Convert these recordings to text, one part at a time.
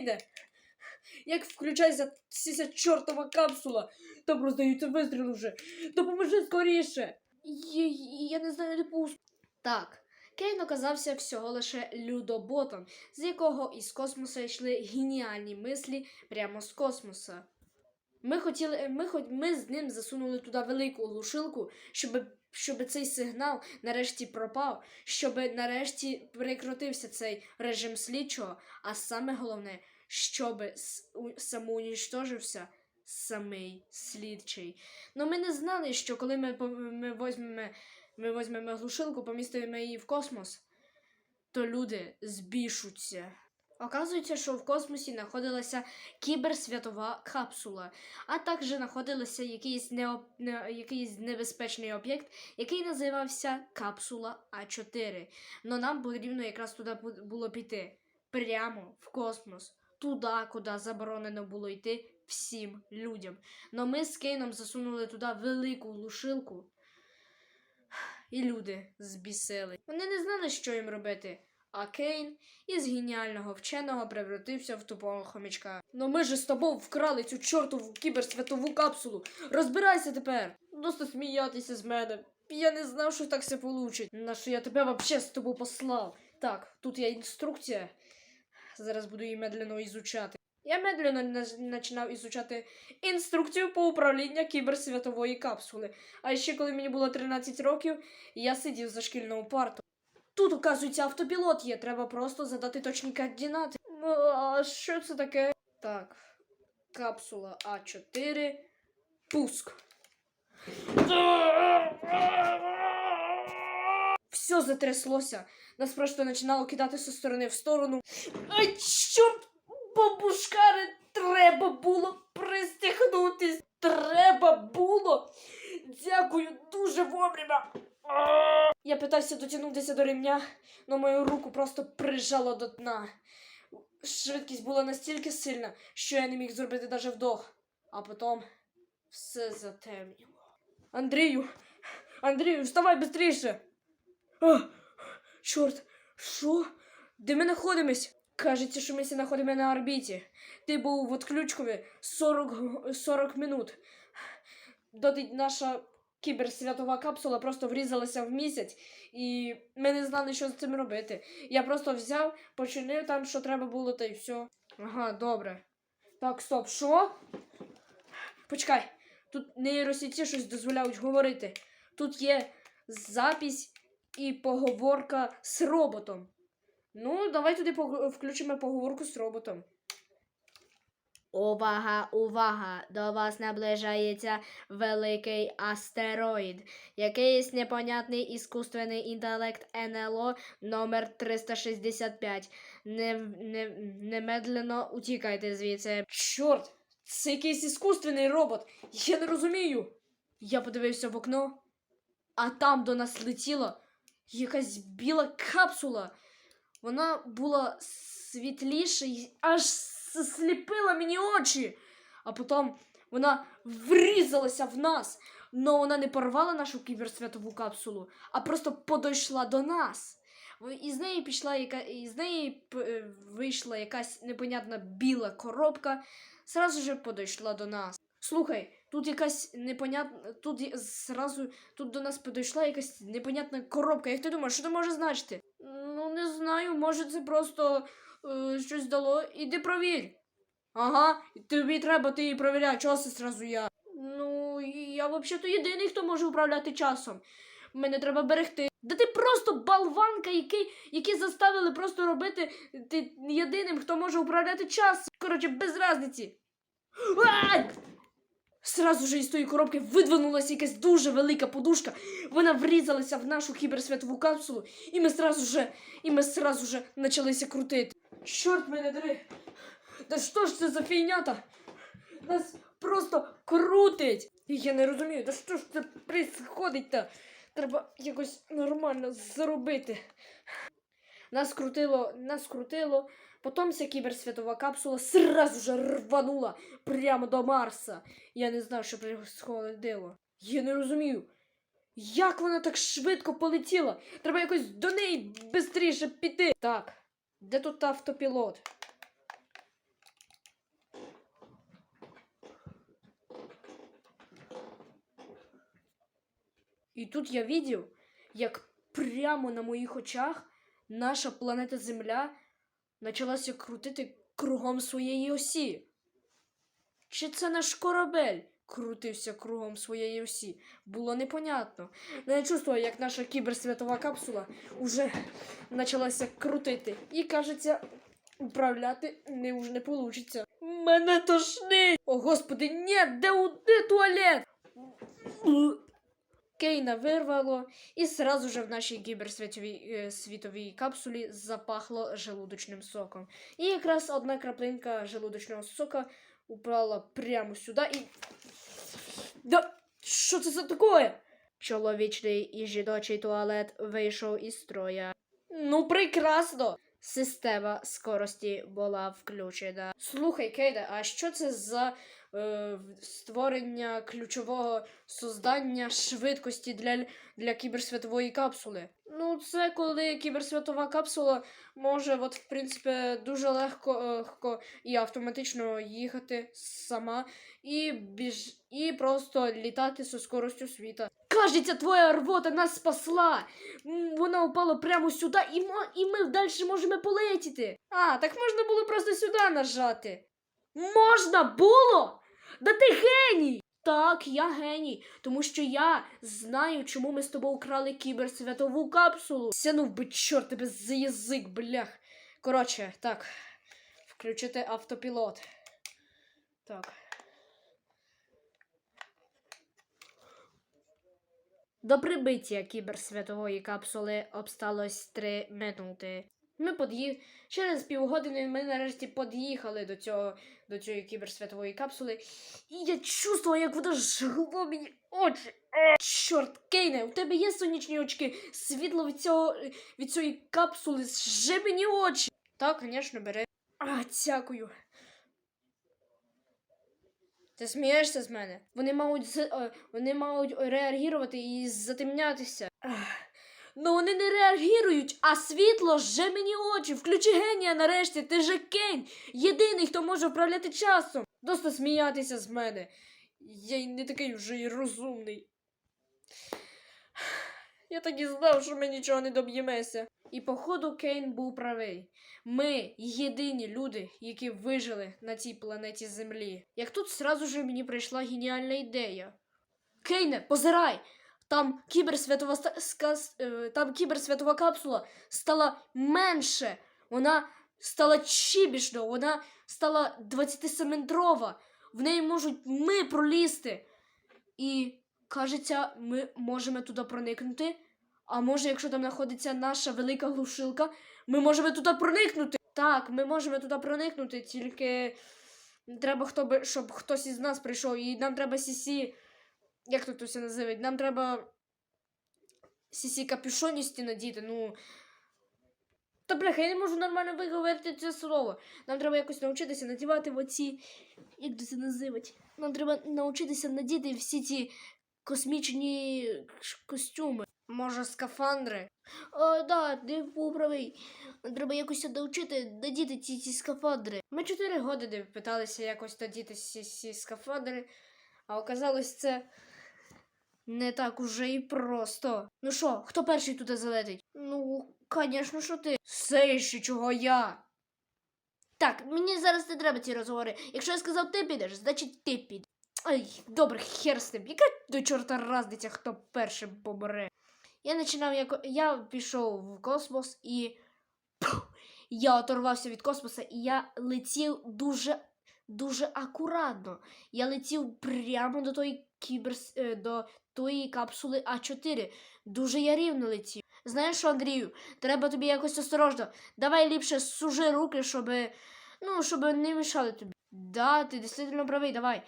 вийде. Як включається ця чортова капсула, там роздаються вистріли вже. Допоможи скоріше. Я, я не знаю, де пуск. Так, Кейн оказався всього лише людоботом, з якого із космоса йшли геніальні мислі прямо з космоса. Ми хотіли, ми, ми з ним засунули туди велику глушилку, щоб, щоб цей сигнал нарешті пропав, щоб нарешті прекратився цей режим слідчого, а саме головне, щоб самоуніштожився самий слідчий. Ну ми не знали, що коли ми, ми возьмемо ми візьмемо глушилку, помістимо її в космос, то люди збільшуться. Оказується, що в космосі знаходилася кіберсвятова капсула, а також знаходився якийсь, нео... не... якийсь небезпечний об'єкт, який називався Капсула А4. Но нам потрібно якраз туди було піти. Прямо в космос, туди, куди заборонено було йти всім людям. Но ми з Кейном засунули туди велику глушилку. І люди збісили. Вони не знали, що їм робити. А Кейн із геніального вченого превратився в тупого хомячка. Ну ми ж з тобою вкрали цю чортову кіберсвятову капсулу. Розбирайся тепер. Досить сміятися з мене. Я не знав, що так все получить. На що я тебе вообще з тобою послав. Так, тут є інструкція. Зараз буду її медленно ізучати. Я медленно починав ізучати інструкцію по управлінню кіберсвятової капсули. А ще коли мені було 13 років, я сидів за шкільною партою. Тут, оказується, автопілот є, треба просто задати точні координати. Ну, А що це таке? Так. Капсула А4. Пуск. Все затряслося. Нас просто починало кидати зі сторони в сторону. Ай, чорт! Бабушкари, треба було пристегнутись. Треба було. Дякую дуже вовремя. Я питався дотягнутися до ремня, але мою руку просто прижало до дна. Швидкість була настільки сильна, що я не міг зробити навіть вдох. А потім все затемніло. Андрію! Андрію, вставай швидше! Чорт, що? Де ми знаходимось? Кажеться, що ми ся знаходимо на орбіті. Ти був в отключкові 40, 40 минут. Доти наша кіберсвятова капсула просто врізалася в місяць, і ми не знали, що з цим робити. Я просто взяв, починив там, що треба було, та й все. Ага, добре. Так, стоп, що? Почекай, тут нейросіті щось дозволяють говорити. Тут є запись і поговорка з роботом. Ну, давай туди включимо поговорку з роботом. Увага, увага! До вас наближається великий астероїд. Якийсь непонятний іскусственний інтелект НЛО номер 365. Не, не, немедленно утікайте звідси. Чорт, це якийсь іскусственний робот. Я не розумію. Я подивився в окно, а там до нас летіла якась біла капсула. Вона була світліша і аж сліпила мені очі. А потім вона врізалася в нас. Но вона не порвала нашу кіберсвятову капсулу, а просто подійшла до нас. І з неї пішла яка, і неї е, вийшла якась непонятна біла коробка, сразу же подійшла до нас. Слухай, тут якась непонятна. Тут зразу тут до нас підійшла якась непонятна коробка. Як ти думаєш, що це може значити? Ну, не знаю, може це просто е, щось дало. Іди провір. Ага, тобі треба, ти її провіряй, чого це зразу я. Ну, я взагалі-то єдиний, хто може управляти часом. Мене треба берегти. Да ти просто болванка, який, які заставили просто робити ти єдиним, хто може управляти час. Коротше, без разниці. А! Сразу же із тої коробки видвинулася якась дуже велика подушка. Вона врізалася в нашу кіберсвятову капсулу, і ми сразу же, і ми сразу же почалися крутити. Чорт мене дери! Та що ж це за фігнята? Нас просто крутить! І я не розумію, та що ж це происходить-то? Треба якось нормально заробити. Нас крутило, нас крутило. Потім ця кіберсвятова капсула сразу же рванула прямо до Марса. Я не знаю, що происходило. Я не розумію. Як вона так швидко полетіла? Треба якось до неї швидше піти. Так, де тут автопілот? І тут я видів, як прямо на моїх очах наша планета Земля почалася крутити кругом своєї осі. Чи це наш корабель? Крутився кругом своєї осі? Було непонятно. Но я чувствую, як наша кіберсвітова капсула уже почалася крутити. І, кажеться, управляти не вже не вийде. Мене тошнить! О, господи, ні, де, у- де туалет? Кейна вирвало, і сразу же в нашій кіберсвітовій е, світовій капсулі запахло желудочним соком. І якраз одна краплинка желудочного сока упала прямо сюда і. Да що це за таке? Чоловічний і жіночий туалет вийшов із строя. Ну, прекрасно! Система скорості була включена. Слухай, Кейда, а що це за створення ключового создання швидкості для, для кіберсвітової капсули? Ну, це коли кіберсвітова капсула може, от, в принципі, дуже легко, е, легко і автоматично їхати сама і біж... і просто літати зі скоростю світа. Кажеться, твоя рвота нас спасла. Вона упала прямо сюди, і, і ми далі можемо полетіти. А, так можна було просто сюди нажати. Можна було? Да ти геній! Так, я геній, тому що я знаю, чому ми з тобою украли кіберсвятову капсулу. Сянув би чорт тебе за язик, блях. Коротше, так. Включити автопілот. Так. До прибиття кіберсвятової капсули обсталось три минути. Ми под'ї... Через півгодини ми нарешті під'їхали до цього до цієї кіберсвятової капсули. І я чувствувала, як воно жгло мені очі. Е, Чорт, Кейне, у тебе є сонячні очки. Світло від цього від цієї капсули зже мені очі. Так, звісно, бери. А, дякую. Ти смієшся з мене? Вони мають е, вони мають реагувати і затемнятися. Ах. Ну вони не реагують, а світло жже мені очі. Включи генія нарешті, ти же Кейн. Єдиний, хто може управляти часом. Досить сміятися з мене. Я й не такий вже й розумний. Я так і знав, що ми нічого не доб'ємося. І походу Кейн був правий. Ми єдині люди, які вижили на цій планеті Землі. Як тут сразу же мені прийшла геніальна ідея. Кейне, позирай! Там кіберсвятова е, там кіберсвятова капсула стала менше. Вона стала чібішно, вона стала 27-метрова. В неї можуть ми пролізти. І кажеться, ми можемо туди проникнути. А може, якщо там знаходиться наша велика глушилка, ми можемо туди проникнути. Так, ми можемо туди проникнути, тільки треба, хто би, щоб хтось із нас прийшов, і нам треба сісі. Як тут це називають? Нам треба сісі капюшоністі надіти, ну. Та бляха, я не можу нормально виговорити це слово. Нам треба якось навчитися надівати в оці. Як це називати? Нам треба навчитися надіти всі ці космічні костюми. Може, скафандри? О, да, ти був правий. Нам треба якось навчити надіти ці, ці скафандри. Ми чотири години питалися якось надіти ці, ці скафандри, а оказалось це не так уже і просто. Ну що, хто перший туди залетить? Ну, звісно, що ти. Все ще чого я. Так, мені зараз не треба ці розговори. Якщо я сказав, ти підеш, значить ти підеш. Ай, добре, хер з ним. Яка до чорта разниця, хто першим помре? Я починав як. Я пішов в космос і. Я оторвався від космоса і я летів дуже, дуже акуратно. Я летів прямо до тої кібер... е, до тої капсули А4. Дуже я рівно летів. Знаєш Андрію, треба тобі якось осторожно. Давай ліпше сужи руки, щоб. Ну, щоб не мішали тобі. Да, ти дійсно правий, давай.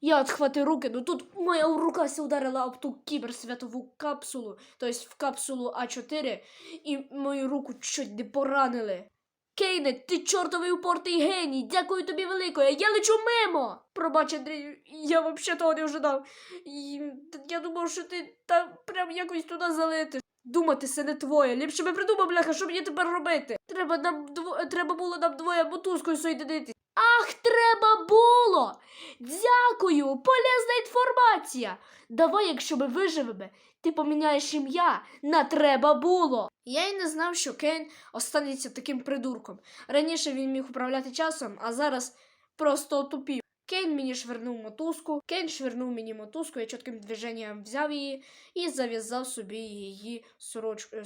Я отхватив руки, ну тут моя рука ударила об ту кіберсвятову капсулу, тобто в капсулу А4, і мою руку чуть не поранили. Кейне, ти чортовий упортий геній, дякую тобі великое, я лечу мимо. Пробач, Андрію, я взагалі того не ожидав. Я думав, що ти там прям якось туди залетиш. Думати це не твоє. Ліпше би придумав, бляха, що мені тепер робити. Треба нам дво... треба було нам двоє мотузкою соєдинитись. Треба було! Дякую, полезна інформація. Давай, якщо ми виживемо, ти поміняєш ім'я на треба було. Я й не знав, що Кейн останеться таким придурком. Раніше він міг управляти часом, а зараз просто отупів. Кейн мені швирнув мотузку, Кейн швирнув мені мотузку, я чітким движенням взяв її і зав'язав собі її сорочку.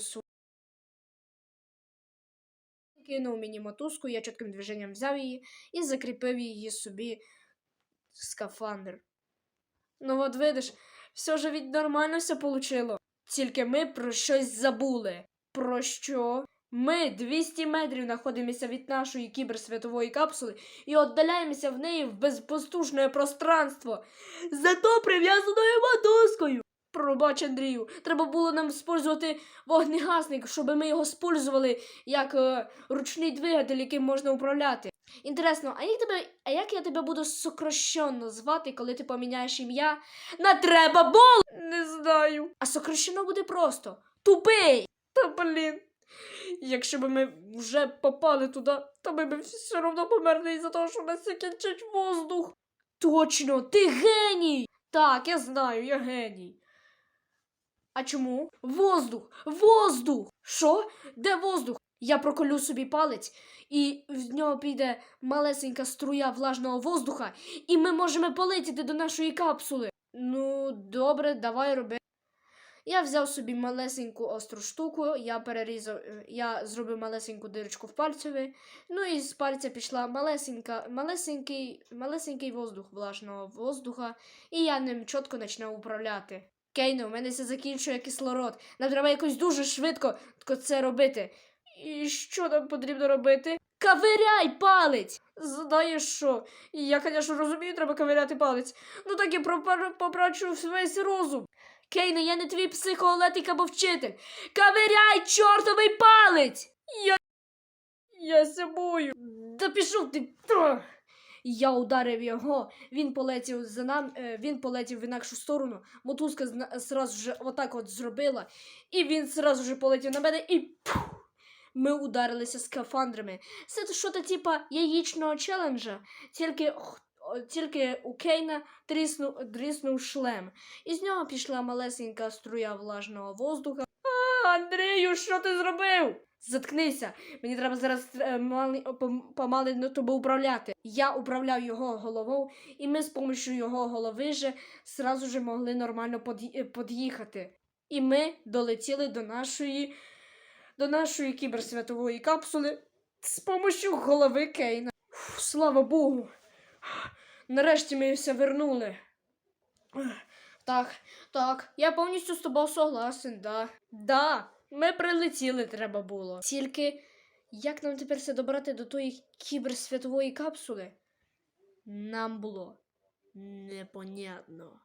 Кинув мені мотузку, я чітким движенням взяв її і закріпив її собі в скафандр. Ну от видиш, все ж від нормально все получило. Тільки ми про щось забули. Про що? Ми 200 метрів знаходимося від нашої кіберсвітової капсули і віддаляємося в неї в безпостушне пространство. Зато прив'язаною мотузкою. Пробач, Андрію, треба було нам спользувати вогнегасник, щоб ми його спользували як е, ручний двигатель, яким можна управляти. Інтересно, а як тебе, а як я тебе буду сокращенно звати, коли ти поміняєш ім'я на треба бол? Не знаю. А сокращено буде просто тупий. Та блін. Якщо б ми вже попали туди, то ми б все одно померли із-за того, що нас закінчить воздух. Точно, ти геній! Так, я знаю, я геній. А чому? Воздух! Воздух! Що? Де воздух? Я проколю собі палець, і в нього піде малесенька струя влажного воздуха, і ми можемо полетіти до нашої капсули. Ну, добре, давай роби. Я взяв собі малесеньку остру штуку, я перерізав, е, я зробив малесеньку дирочку в пальцеві, ну і з пальця пішла малесенька, малесенький, малесенький воздух влажного воздуха, і я ним чітко починав управляти. Кейно, у мене все закінчує кислород. Нам треба якось дуже швидко це робити. І що нам потрібно робити? Кавиряй палець! Знаєш що? Я, звісно, розумію, треба кавиряти палець. Ну так я потрачу весь розум. Кейне, я не твій психоолетик або вчитель. Кавиряй чортовий палець! Я. Я сябую. Та пішов ти. Я ударив його, він полетів за нам, е, він полетів в інакшу сторону. Мотузка зразу ж отак от зробила, і він зразу ж полетів на мене і пух, ми ударилися скафандрами. Це що то типа яєчного челенджа, тільки, тільки у Кейна тріснув, тріснув шлем. І з нього пішла малесенька струя влажного воздуха. А, Андрію, що ти зробив? Заткнися, мені треба зараз е, помалено тобі управляти. Я управляв його головою, і ми з допомогою його голови же сразу же могли нормально под'ї- е. І ми долетіли до нашої, до нашої кіберсвятової капсули з допомогою голови Кейна. Фу, слава Богу. Нарешті ми все вернули. Так, так, я повністю з тобою согласен, да. Да, ми прилетіли треба було. Тільки як нам тепер все добрати до тої кіберсвятової капсули? Нам було непонятно.